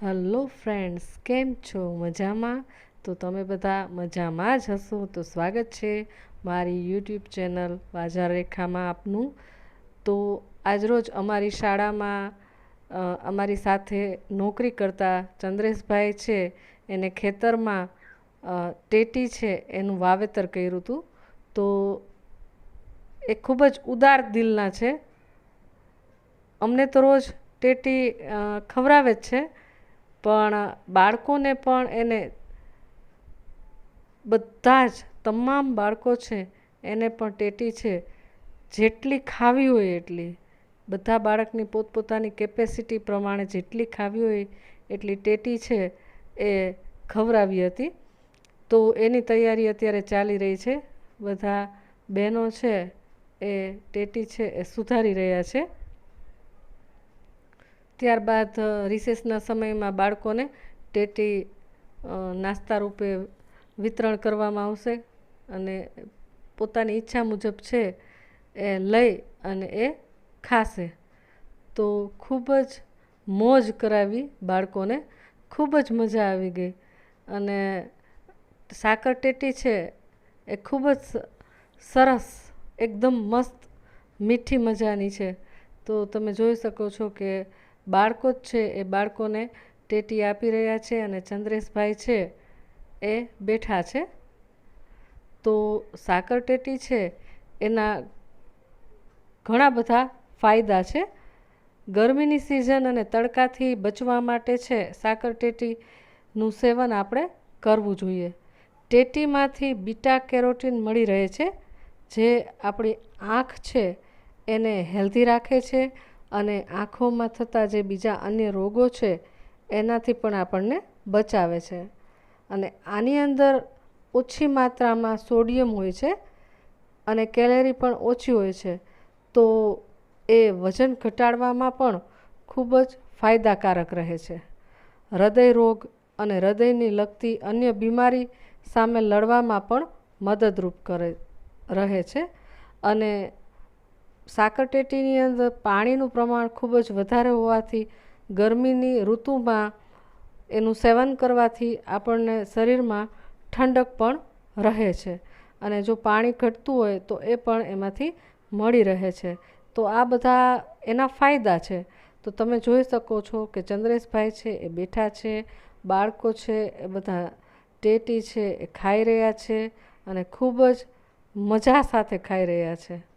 Hello friends કેમ છો? મજામાં? તો તમે બધા મજામાં જ હશો? તો સ્વાગત છે મારી યુટ્યુબ ચેનલ વાજા રેખામાં આપનું. તો આજરોજ અમારી શાળામાં અમારી સાથે નોકરી કરતા ચંદ્રેશભાઈ છે. એને ખેતરમાં ટેટી છે એનું વાવેતર કર્યું હતું. તો એ ખૂબ જ ઉદાર દિલના છે. અમને તો રોજ ટેટી ખવરાવે જ છે. પણ બાળકોને પણ એને બધા જ તમામ બાળકો છે, એને પણ ટેટી છે, જેટલી ખાવી હોય એટલી. બધા બાળકની પોતપોતાની કેપેસિટી પ્રમાણે જેટલી ખાવી હોય એટલી ટેટી છે એ ખવડાવી હતી. તો એની તૈયારી અત્યારે ચાલી રહી છે. બધા બહેનો છે એ ટેટી છે એ સુધારી રહ્યા છે. ત્યારબાદ રિસેસના સમયમાં બાળકોને ટેટી નાસ્તા રૂપે વિતરણ કરવામાં આવશે અને પોતાની ઈચ્છા મુજબ છે એ લઈ અને એ ખાશે. તો ખૂબ જ મોજ કરાવી બાળકોને, ખૂબ જ મજા આવી ગઈ. અને સાકર ટેટી છે એ ખૂબ જ સરસ, એકદમ મસ્ત, મીઠી મજાની છે. તો તમે જોઈ શકો છો કે બાળકો જ છે, એ બાળકોને ટેટી આપી રહ્યા છે અને ચંદ્રેશભાઈ છે, એ બેઠા છે. તો સાકર ટેટી છે, એના ઘણા બધા ફાયદા છે. ગરમીની સિઝન અને તડકાથી બચવા માટે છે, સાકર ટેટીનું સેવન આપણે કરવું જોઈએ. ટેટીમાંથી બીટા કેરોટીન મળી રહે છે, જે આપણી આંખ છે, એને હેલ્ધી રાખે છે અને આંખોમાં થતા જે બીજા અન્ય રોગો છે, એનાથી પણ આપણને બચાવે છે. અને આની અંદર ઓછી માત્રામાં સોડિયમ હોય છે અને કેલેરી પણ ઓછી હોય છે, તો એ વજન ઘટાડવામાં પણ ખૂબ જ ફાયદાકારક રહે છે. હૃદય રોગ અને હૃદયની લગતી અન્ય બીમારી સામે લડવામાં પણ મદદરૂપ કરે, રહે છે. અને સાકરટેટીની અંદર પાણીનું પ્રમાણ ખૂબ જ વધારે હોવાથી ગરમીની ઋતુમાં એનું સેવન કરવાથી આપણને શરીરમાં ઠંડક પણ રહે છે. અને જો પાણી ઘટતું હોય તો એ પણ એમાંથી મળી રહે છે. તો આ બધા એના ફાયદા છે. તો તમે જોઈ શકો છો કે ચંદ્રેશભાઈ છે, એ બેઠા છે, બાળકો છે, એ બધા ટેટી છે, એ ખાઈ રહ્યા છે અને ખૂબ જ મજા સાથે ખાઈ રહ્યા છે.